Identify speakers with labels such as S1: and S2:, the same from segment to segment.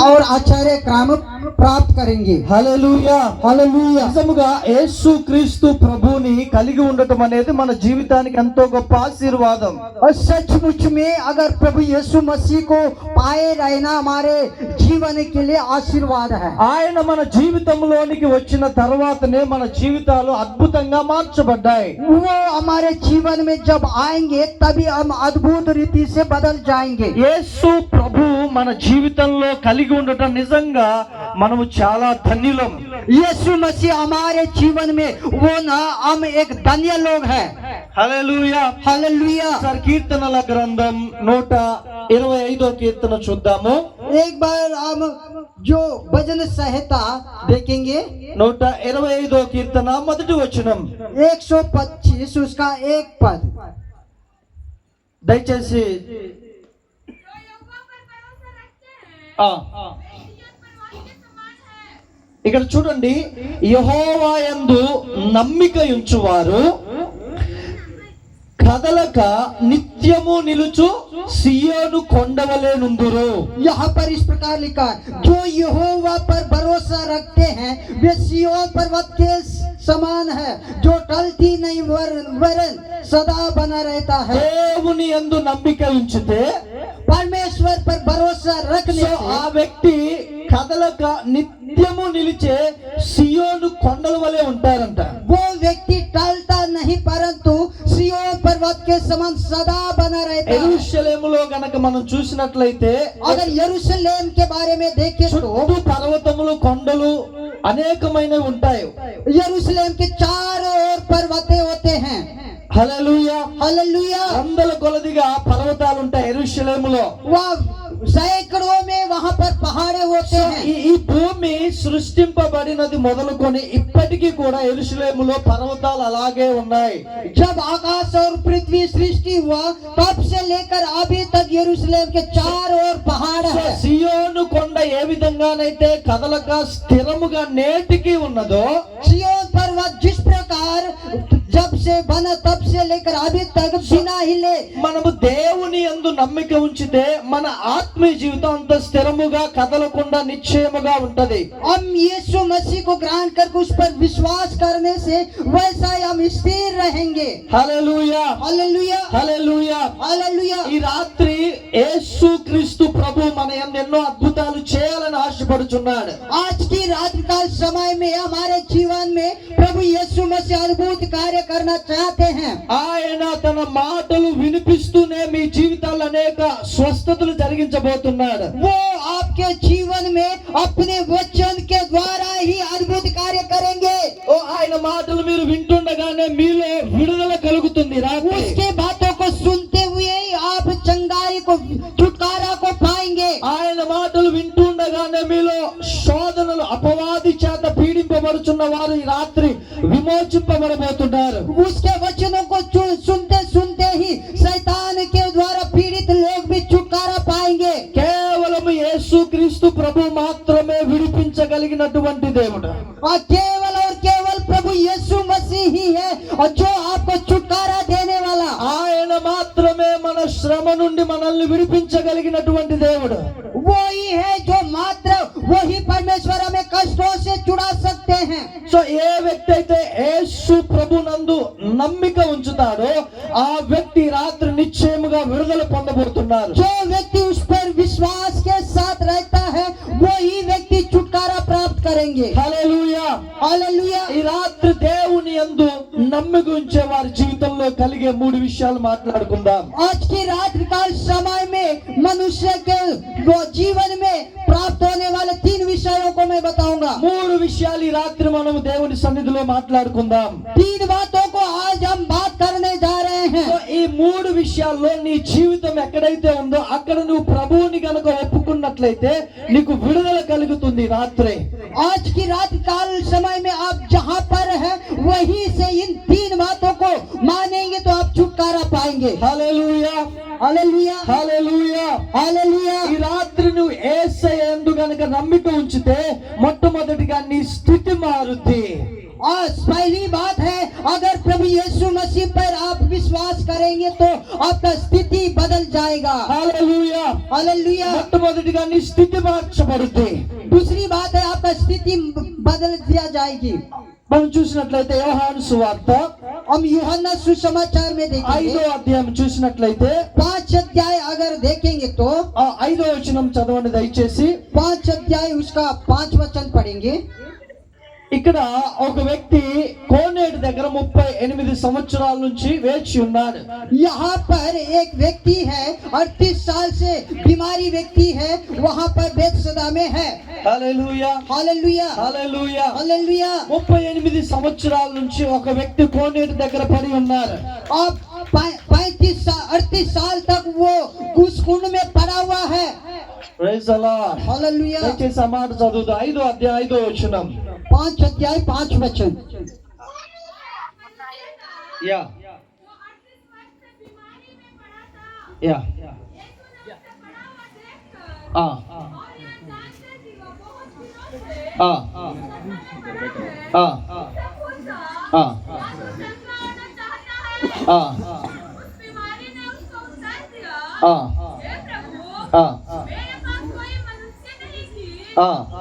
S1: और आचार्य क्रम प्राप्त करेंगे
S2: హల్లెలూయా
S1: हालेलुया
S2: నిజముగా యేసు క్రీస్తు ప్రభుని కలిగి ఉండటం అనేది మన జీవితానికి ఎంతో గొప్ప ఆశీర్వాదం
S1: और सचमुच में अगर प्रभु यीशु मसीह को पाए रहना हमारे जीवन के लिए आशीर्वाद है
S2: ఆయన మన జీవితంలోనికి వచ్చిన తర్వాతనే మన జీవితాలు అద్భుతంగా మార్చబడ్డాయి
S1: वो हमारे जीवन में जब आएंगे तभी हम अद्भुत रीति से बदल जाएंगे
S2: యేసు ప్రభు మన జీవితంలో కలిగి ఉండటం నిజంగా మనము చాలా ధన్యులం
S1: यीशु मसीह हमारे जीवन में वो ना हम एक धन्य लोग हैं
S2: హల్లెలూయా
S1: हालेलुया
S2: సార్ కీర్తనల గ్రంథం నూట ఇరవై ఐదో కీర్తన చూద్దాము
S1: एक बार हम जो भजन संहिता देखेंगे
S2: నూట ఇరవై ఐదో కీర్తన మొదటి వచనం
S1: 125 उसका एक पद
S2: దయచేసి ఆ, ఇక్కడ చూడండి యహోవాయందు నమ్మిక ఉంచువారు కదలక నిత్యము నిలుచు సియోను కొండవలే నుందురు
S1: यहाँ पर इस प्रकार लिखा है जो यहोवा पर भरोसा रखते हैं वे सियोन पर्वत के समान है जो टलती नहीं वर- वरन सदा बना रहता है
S2: దేవుని యందు నమ్మిక ఉంచితే
S1: परमेश्वर पर भरोसा रखने
S2: సో
S1: से
S2: ఆ వ్యక్తి కదలక నిత్యము నిలిచే సియోను కొండల వలె ఉంటారంట
S1: वो व्यक्ति टलता नहीं परंतु सियोन पर्वत के समान सदा बना रहता है
S2: ఎరుషలేములో గనక మనం చూసినట్లయితే
S1: अगर यरूशलेम के बारे में देखें तो
S2: చుట్టూ పర్వతములు కొండలు అనేకమైనవి ఉంటాయి
S1: यरूशलेम के चारों ओर पर्वते होते हैं
S2: హల్లెలూయా
S1: हालेलुया
S2: వందల కొలదిగా పర్వతాలు ఉంటాయి ఎరుషలేములో
S1: वह सैकड़ों में वहां पर पहाड़े होते हैं
S2: ఈ ఈ భూమి సృష్టింపబడినది మొదలుకొని ఇప్పటికీ కూడా ఎరుషలేములో పర్వతాలు అలాగే ఉన్నాయి
S1: जब आकाश और पृथ्वी सृष्टि हुआ तब से लेकर अभी तक यरूशलेम के चार ओर पहाड़
S2: సో
S1: है
S2: సియోను కొండ ఏ విధంగానైతే కదలక స్థిరముగా నేటికి ఉన్నదో
S1: सियोन पर्वत जिस प्रकार जब से बना तब से लेकर अभी तक बिना हिले
S2: మనము దేవుని యందు నమ్మిక ఉంచితే మన ఆత్మీయ జీవితం అంత స్థిరముగా కదలకుండా నిశ్చయముగా ఉంటది
S1: हम यीशु मसीह को ग्रहण करके उस पर विश्वास करने से वैसा ही हम स्थिर रहेंगे
S2: హల్లెలూయా
S1: हालेलुया
S2: హల్లెలూయా
S1: हालेलुया
S2: ఈ రాత్రి యేసు క్రీస్తు ప్రభు మన యందు ఎన్నో అద్భుతాలు చేయాలని ఆశపడుచున్నాడు
S1: आज की रात काल समय में हमारे जीवन में प्रभु यीशु मसीह अद्भुत कार्य करना चाहते हैं
S2: ఆయన తన మాటలు వినిపిస్తూనే మీ జీవితాల్లో అనేక స్వస్థతలు జరిగించబోతున్నాడు
S1: वो आपके जीवन में अपने वचन के द्वारा ही अद्भुत कार्य करेंगे
S2: ఓ ఆయన మాటలు మీరు వింటుండగానే మీలో విడుదల కలుగుతుంది రాత్రి
S1: उसके बातों को सुनते हुए ही आप चंगाई को छुटकारा को पाएंगे
S2: ఆయన మాటలు వింటుండగానే మీలో శోధనలు అపవాది చేత పీడింపబడుచున్న వారు ఈ రాత్రి విమోచింపబడబోతున్నారు
S1: उसके वचनों को चु- सुनते सुनते ही शैतान के द्वारा पीड़ित लोग भी छुटकारा पाएंगे
S2: కేవలం యేసు క్రీస్తు ప్రభు మాత్రమే విడిపించగలిగినటువంటి దేవుడు
S1: और केवल और केवल प्रभु यीशु मसीह ही है और जो आपको छुटकारा देने वाला
S2: ఆయన మాత్రమే మన శ్రమ నుండి మనల్ని విడిపించగలిగినటువంటి దేవుడు. సో ఏ వ్యక్తి అయితే యేసు ప్రభు నందు నమ్మిక ఉంచుతాడో ఆ వ్యక్తి రాత్రి నిశ్చయముగా విడుదల పొందబోతున్నారు.
S1: జో వ్యక్తి ఉస్ పర్ విశ్వాస్ కే సాత్ రహతా హై వ్యక్తి చుట్కారా ప్రాప్త్ కరేంగే
S2: హల్లెలూయా.
S1: హల్లెలూయా।
S2: ఈ రాత్రి దేవుని యందు నమ్మిక ఉంచే వారి జీవితంలో కలిగే మూడు విషయాలు మాట్లాడుకుందాం
S1: आज की रात्रि काल समय में मनुष्य के वो जीवन में प्राप्त होने वाले तीन विषयों को मैं बताऊंगा
S2: మూడు విషయాలు ఈ రాత్రి మనం దేవుని సన్నిధిలో మాట్లాడుకుందాం
S1: तीन बातों को आज हम बात करने जा रहे हैं
S2: సో ఈ మూడు విషయాల్లో నీ జీవితం ఎక్కడైతే ఉందో అక్కడ నువ్వు ప్రభువుని గనక ఒప్పుకున్నట్లయితే నీకు విడుదల కలుగుతుంది ఈ రాత్రి
S1: आज की रात काल समय में आप जहाँ पर है वहीं से इन तीन बातों को मानेंगे तो आप छुटकारा पाएंगे
S2: హల్లెలూయా
S1: हालेलुया
S2: హల్లెలూయా
S1: हालेलुया
S2: ఈ రాత్రి నువ్వు ఏసై ఎందు గనక నమ్మిక ఉంచితే మొట్టమొదటిగా నీ స్థితి మారుద్ది
S1: और पहली बात है अगर प्रभु यीशु मसीह पर आप विश्वास करेंगे तो आपका स्थिति बदल जाएगा
S2: హల్లెలూయా
S1: हालेलुया
S2: మొట్టమొదటిగా నీ స్థితి మార్చబడుద్ది
S1: दूसरी बात है आपका स्थिति बदल दिया जाएगी
S2: మనం చూసినట్లయితే యోహాను సువార్త
S1: हम यूहन्ना सुसमाचार में
S2: ఐదో
S1: देखेंगे
S2: అధ్యాయం చూసినట్లయితే
S1: पांच अध्याय अगर देखेंगे तो
S2: ఆ ఐదో వచనం చదవండి దయచేసి
S1: पांच अध्याय उसका पांच वचन पढ़ेंगे
S2: ఇక్కడ ఒక వ్యక్తి కోనేటి దగ్గర ముప్పై ఎనిమిది సంవత్సరాల నుంచి వేచి ఉన్నాడు
S1: यहाँ पर एक व्यक्ति है अड़तीस साल से बीमारी व्यक्ति है वहाँ पर बेतसदा में है
S2: హల్లెలూయా
S1: हालेलुया
S2: హల్లెలూయా
S1: हालेलुया
S2: ముప్పై ఎనిమిది సంవత్సరాల నుంచి ఒక వ్యక్తి కోనేటి దగ్గర పడి ఉన్నారు
S1: अब पैंतीस साल अड़तीस साल तक वो उस कुंड में पड़ा हुआ है
S2: Praise the Lord.
S1: हालेलुया
S2: దయచేసి ఆ మాట చదువుతా ఐదో అధ్యాయం ఐదో వచనం
S1: पाँच अध्याय पाँच वचन।
S3: या।
S2: या।
S3: हाँ हाँ हाँ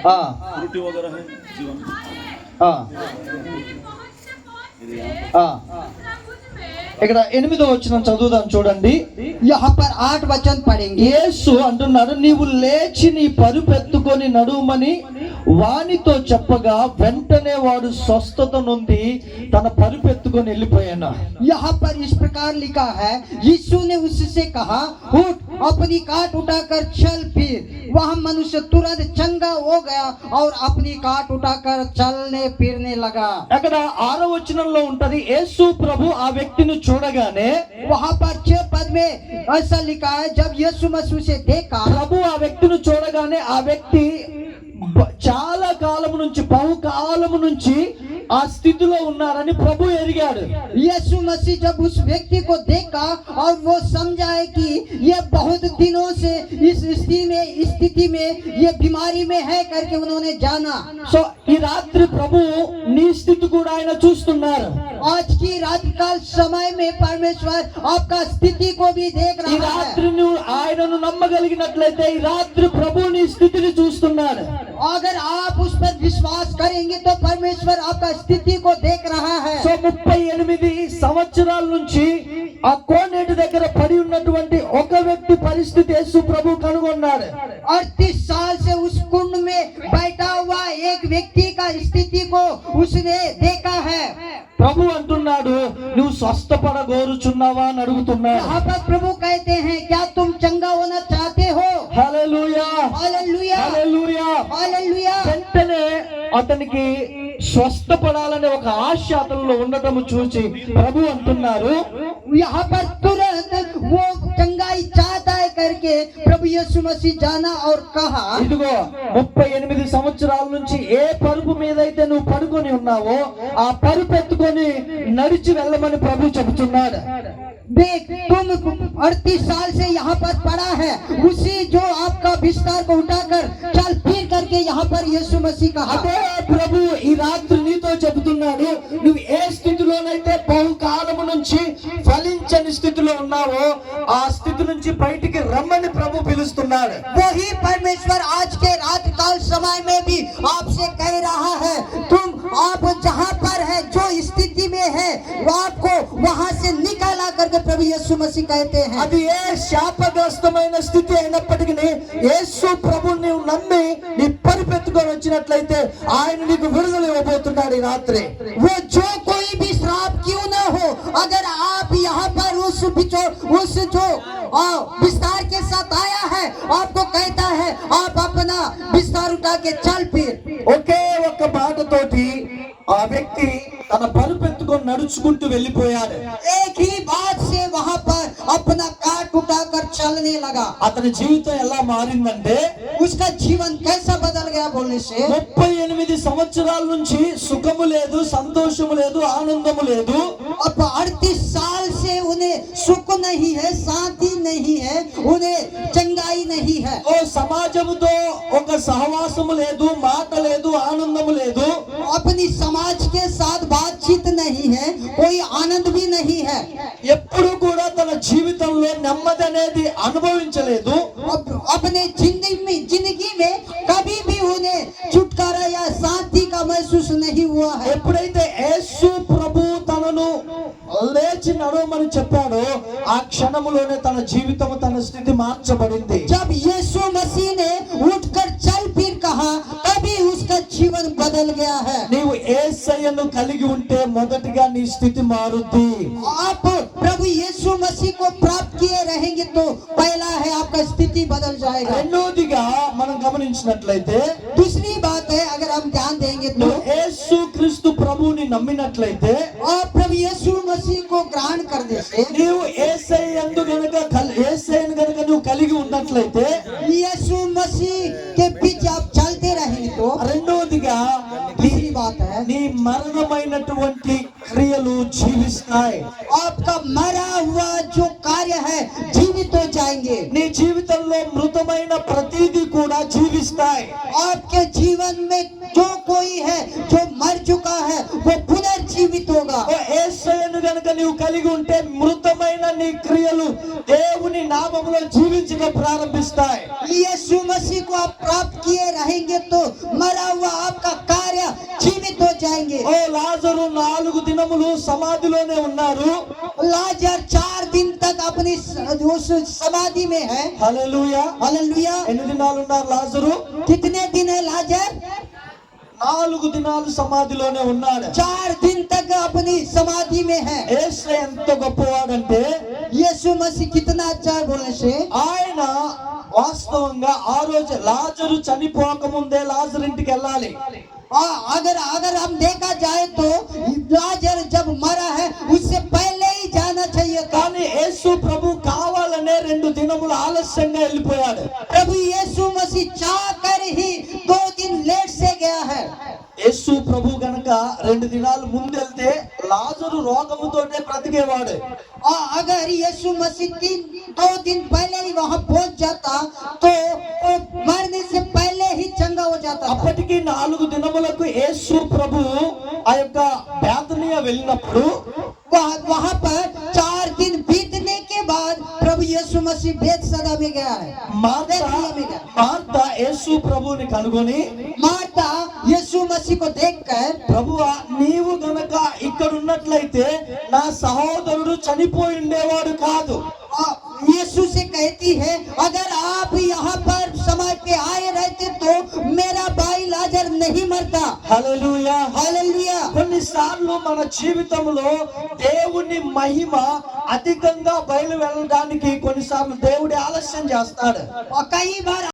S3: जाए
S2: ఆ
S4: त्रुटि वगैरह है जीवन में
S2: ఆ
S3: पहुंचते पहुंचते
S2: ఆ
S3: दूसरा मुझ में
S2: ఇక్కడ ఎనిమిదో వచ్చిన చదువుదాం చూడండి
S1: यहाँ पर आठ वचन पढ़ेंगे
S2: యేసు అంటున్నాడు నీవు లేచి నీ పరుపెత్తుకొని నడుమని వానితో చెప్పగా వెంటనే వాడు స్వస్థత నుండి తన పరుపెత్తుకొని వెళ్ళిపోయాను
S1: यहाँ पर इस प्रकार लिखा है यीशु ने उससे कहा उठ अपनी काट उठाकर चल फिर वह मनुष्य तुरंत चंगा हो गया और अपनी काट उठाकर चलने फिरने लगा
S2: అక్కడ ఆరో వచనంలో ఉంటది యేసు ప్రభు ఆ వ్యక్తిని చూడగానే
S1: वहाँ पर छह पद में ऐसा लिखा है जब यीशु मसीह से देखा
S2: ప్రభు ఆ వ్యక్తిని చూడగానే ఆ వ్యక్తి బ- చాలా కాలం నుంచి బహుకాలము నుంచి ఆ స్థితిలో ఉన్నారని ప్రభు ఎరిగాడు
S1: यीशु मसीह जब उस व्यक्ति को देखा और वो समझा है कि ये बहुत दिनों से इस स्थिति में स्थिति में ये बीमारी में है करके उन्होंने जाना
S2: సో ఈ రాత్రి ప్రభు నీ స్థితి కూడా ఆయన చూస్తున్నారు
S1: आज की रात काल समय में परमेश्वर आपका स्थिति को भी देख
S2: ఈ
S1: रहा
S2: రాత్రి
S1: है
S2: నువ్వు ఆయనను నమ్మగలిగినట్లయితే ఈ రాత్రి ప్రభు నీ స్థితిని చూస్తున్నాడు
S1: अगर आप उस पर विश्वास करेंगे तो परमेश्वर आपका स्थिति को देख रहा
S2: సో
S1: है
S2: ముప్పై ఎనిమిది సంవత్సరాల నుంచి ఆ కోనేటి దగ్గర పడి ఉన్నటువంటి ఒక వ్యక్తి పరిస్థితి యేసు ప్రభు కనుగొన్నాడు
S1: अड़तीस साल से उस कुंड में बैठा हुआ एक व्यक्ति का स्थिति को उसने देखा है
S2: ప్రభు అంటున్నాడు నువ్వు స్వస్థపడగోరుచున్నావా అని అడుగుతున్నాడు
S1: यहाँ पर प्रभु कहते हैं क्या तुम चंगा होना चाहते हो
S2: హల్లెలూయా
S1: हालेलुया
S2: హల్లెలూయా
S1: हालेलुया
S2: వెంటనే అతనికి స్వస్థపడాలనే ఒక ఆశ అతనిలో ఉండటం చూసి ప్రభు అంటున్నారు
S1: यहाँ पर तुरंत वो चंगाई चाहता है करके प्रभु यीशु मसीह जाना और कहा
S2: ఇదిగో ముప్పై ఎనిమిది సంవత్సరాల నుంచి ఏ పరుపు మీద అయితే నువ్వు పడుకొని ఉన్నావో ఆ పరుపు ఎత్తుకొని నడిచి వెళ్ళమని ప్రభు చెబుతున్నాడు
S1: देख तुम अड़तीस साल से यहाँ पर पड़ा है उसी जो आपका बिस्तर को उठाकर चल फिर करके यहाँ पर यीशु मसीह कहा
S2: అదే ప్రభు ఈ రాత్రి నీతో చెబుతున్నాడు నువ్వు ఏ స్థితిలోనైతే బహుకాలము నుంచి ఫలించని స్థితిలో ఉన్నావో ఆ స్థితి నుంచి బయటికి రమ్మని ప్రభు పిలుస్తున్నాడు
S1: वही परमेश्वर आज के रात काल समय में भी आपसे कह रहा है तुम आप जहाँ पर है जो स्थिति में है वो आपको वहाँ से निकाला करके प्रभु यीशु मसीह कहते हैं
S2: అది ఏ శాపగ్రస్తమైన స్థితి అయినప్పటికీ యేసు ప్రభు నీవు నమ్మి నీ పరిపెత్తుకొని వచ్చినట్లయితే ఆయన నీకు విడుదల ఇవ్వబోతున్నాడు ఈ రాత్రి
S1: वो जो कोई भी श्राप क्यों ना हो अगर आप यहाँ पर उस बिचो उस जो आ, विस्तार के साथ आया है आपको कहता है आप अपना विस्तार उठा के चल फिर
S2: ఒకే ఒక్క మాటతోటి ఆ వ్యక్తి తన పరుపెత్తుకొని నడుచుకుంటూ వెళ్ళిపోయాడు
S1: एक ही बात से वहाँ पर अपना काट उठाकर चलने लगा
S2: అతని జీవితం ఎలా మారిందంటే
S1: उसका जीवन कैसा बदल गया बोलने से
S2: ముప్పై ఎనిమిది సంవత్సరాల నుంచి సుఖము లేదు సంతోషము లేదు ఆనందము లేదు
S1: अब अड़तीस साल से उन्हें सुख नहीं है शांति नहीं है उन्हें चंगाई नहीं है
S2: ఓ సమాజముతో ఒక సహవాసము లేదు మాట లేదు ఆనందము లేదు
S1: अपनी समाज के साथ बातचीत नहीं है कोई आनंद भी नहीं है
S2: ఎప్పుడు కూడా తన జీవితంలో నెమ్మది అనేది అనుభవించలేదు
S1: अब अपने जिंदगी में जिंदगी में कभी भी उन्हें छुटकारा या शांति का महसूस नहीं हुआ है
S2: ఎప్పుడైతే యేసు ప్రభు తనను లేచి నడవమని చెప్పాడో ఆ క్షణములోనే తన జీవితం తన స్థితి మార్చబడింది
S1: जब यीशु मसीह ने उठकर चल फिर कहा तभी उसका जीवन बदल गया है
S2: నీవు ఏసయ్యను కలిగి ఉంటే మొదటిగా నీ స్థితి మారుద్ది
S1: आप प्रभु यीशु मसीह को प्राप्त किए रहेंगे तो पहला है आपका स्थिति बदल जाएगा
S2: రెండోదిగా మనం గమనించినట్లయితే
S1: दूसरी बात है अगर हम ध्यान देंगे तो
S2: నువ్వు యేసు క్రీస్తు ప్రభువుని నమ్మినట్లయితే
S1: और प्रभु यीशु मसीह को ग्रहण करने से
S2: నీవు ఏసై ఎందు గనుక ఏసైని గనుక నువ్వు కలిగి ఉన్నట్లయితే
S1: यीशु मसीह
S2: మరణమైనటువంటి క్రియలు జీవిస్తాయి
S1: आपका मरा हुआ जो कार्य है जीवित हो जाएंगे
S2: నీ జీవితంలో మృతమైన ప్రతిదీ కూడా జీవిస్తాయి
S1: आपके जीवन में जो कोई है जो मर चुका है वो पुनर्जीवित होगा
S2: ఓ యేసయ్యను గనుక నీవు కలిగి ఉంటే మృతమైన నీ క్రియలు దేవుని నామములో జీవించడం ప్రారంభిస్తాయి
S1: यीशु मसीह को आप प्राप्त किए रहेंगे तो मरा हुआ आपका कार्य जीवित हो जाएंगे
S2: ఓ లాజరు నాలుగు దినములు సమాధిలోనే ఉన్నారు
S1: लाजर चार दिन तक अपनी स- उस समाधि में है
S2: హల్లెలూయా
S1: हालेलुया
S2: ఎన్ని దినాలు ఉన్నారు లాజరు
S1: कितने दिन है लाजर
S2: నాలుగు దినాలు సమాధిలోనే ఉన్నాడు.
S1: చార్ దిన్ తక్ అపని సమాధి మే హై
S2: యేసు ఎంత గొప్పవాడంటే
S1: యేసు మసి కితనా అచ్చా బోలే
S2: ఆయన వాస్తవంగా ఆ రోజు లాజరు చనిపోక ముందే లాజరు ఇంటికి వెళ్ళాలి.
S1: అగర్ అగర్ హమ్ దేఖా జాయే తో లాజర్ జబ్ మరా హై ఉస్సే పహలే హి జానా చాహియే
S2: కానీ యేసు ప్రభు కావాలనే రెండు దినములు ఆలస్యంగా వెళ్ళిపోయాడు.
S1: ప్రభు యేసు మసి చాకర్ హి దో టైం లేట్ సే గయా హై
S2: యేసు ప్రభు గనక రెండు దినాలు ముందెళ్తే లాజరు రోగముతోనే బ్రతికేవాడు
S1: అగర్ యేసు మసీహ్ తీన్ దో దిన్ పహలే హి వహా పహంచ్ జాతా తో మర్నే సే పహలే హి చంగా హో జాతా
S2: అప్పటికి నాలుగు దినములకు యేసు ప్రభు ఆ యొక్క బేతనియా వెళ్ళినప్పుడు
S1: వహా పర్
S2: ಮಸಿ
S1: ಬೇತ್ ಸದಮಿಗೆ ಮಾರ್ತಾ
S2: ಮಾರ್ತಾ ಯೇಸು ప్రభుని కనుగొని
S1: మార్తా యేసు మసీకు దేక్కర్
S2: ప్రభువా నీవు గనక ఇక్కడ ఉన్నట్లయితే నా సహోదరుడు చనిపోయి ఉండేవాడు కాదు.
S1: यीशु से कहती है अगर आप यहाँ पर समय पे आए रहते तो मेरा भाई लाजर नहीं मरता
S2: హల్లెలూయా
S1: हालेलुया
S2: కొన్నిసార్లు మన జీవితంలో దేవుని మహిమ అధికంగా బయలు వెళ్ళడానికి కొన్నిసార్లు దేవుడి ఆలస్యం చేస్తాడు
S1: और कई बार